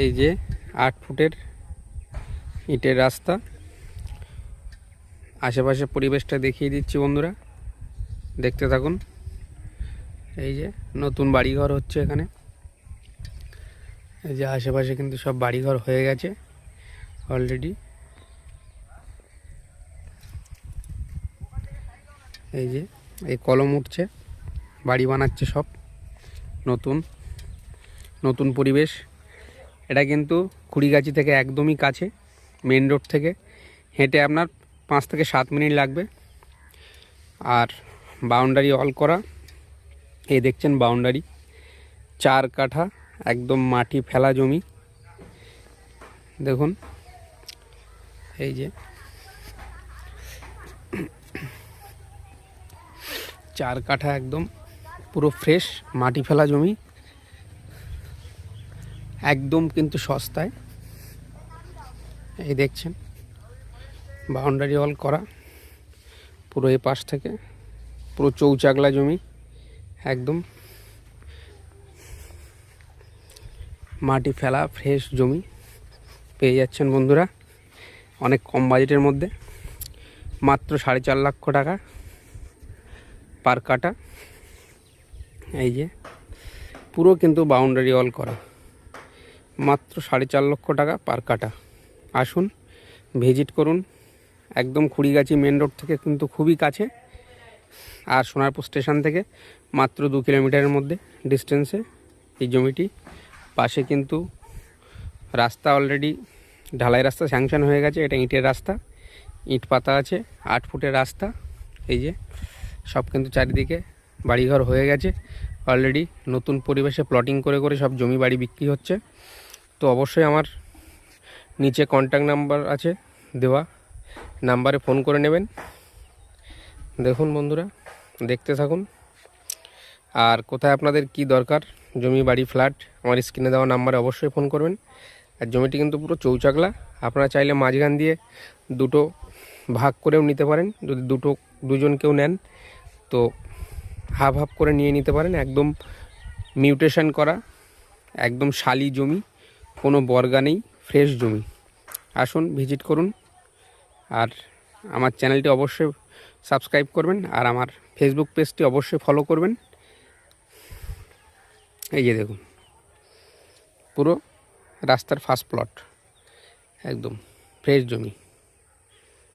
এই যে আট ফুটের ইটের রাস্তা। আশেপাশে পরিবেশটা দেখিয়ে দিচ্ছি বন্ধুরা। দেখতে থাকুন। এই যে নতুন বাড়িঘর হচ্ছে এখানে। এই যে আশেপাশে কিন্তু সব বাড়িঘর হয়ে গেছে অলরেডি এই যে এই কলম উঠছে, বাড়ি বানাচ্ছে সব। নতুন নতুন পরিবেশ। এটা কিন্তু কুড়িগাছি থেকে একদমই কাছে মেন রোড থেকে। হেঁটে আপনার পাঁচ থেকে সাত মিনিট লাগবে। আর বাউন্ডারি অল করা, এই দেখছেন বাউন্ডারি চার কাঠা, একদম মাটি ফেলা জমি। দেখুন, এই যে। চার কাঠা একদম পুরো ফ্রেশ মাটি ফেলা জমি। একদম কিন্তু সস্তায়। এই দেখছেন বাউন্ডারি অল করা, পুরো এ পাশ থেকে, পুরো চৌচাগলা জমি, একদম। মাটি ফেলা ফ্রেশ জমি, পেয়ে যাচ্ছেন বন্ধুরা, অনেক কম বাজেটের মধ্যে। মাত্র সাড়ে চার লক্ষ টাকা পার কাটা এই যে, পুরো কিন্তু বাউন্ডারি অল করা। মাত্র সাড়ে চার লক্ষ টাকা পার কাটা আসুন ভিজিট করুন। একদম খুড়িগাছি মেন রোড থেকে কিন্তু খুবই কাছে। আর সোনারপুর স্টেশন থেকে মাত্র দু কিলোমিটারের মধ্যে ডিস্টেন্সে এই জমিটি। পাশে কিন্তু রাস্তা অলরেডি ঢালাই রাস্তা স্যাংশন হয়ে গেছে, এটা ইটের রাস্তা। ইট পাতা আছে, আট ফুটের রাস্তা। এই যে, সব কিন্তু চারিদিকে বাড়িঘর হয়ে গেছে। অলরেডি নতুন পরিবেশে প্লটিং করে করে সব জমি বাড়ি বিক্রি হচ্ছে। তো অবশ্যই আমার নিচে কন্ট্যাক্ট নাম্বার আছে দেওয়া। নাম্বারে ফোন করে নেবেন। দেখুন বন্ধুরা, দেখতে থাকুন। আর কোথায় আপনাদের কি দরকার? জমি, বাড়ি ফ্ল্যাট আমার স্ক্রিনে দেওয়া নাম্বারে অবশ্যই ফোন করবেন। আর জমিটি কিন্তু পুরো চৌচাকলা। আপনারা চাইলে মাঝখান দিয়ে দুটো ভাগ করেও নিতে পারেন। যদি দুটো, দুজন কেউ নেন, তো হাফ হাফ করে নিয়ে নিতে পারেন। একদম মিউটেশন করা, একদম শালি জমি। কোনো বর্গা নেই ফ্রেশ জমি। আসুন ভিজিট করুন। আর আমার চ্যানেলটি অবশ্যই সাবস্ক্রাইব করবেন, আর আমার ফেসবুক পেজটি অবশ্যই ফলো করবেন। এই যে দেখুন, পুরো রাস্তার ফার্স্ট প্লট একদম ফ্রেশ জমি।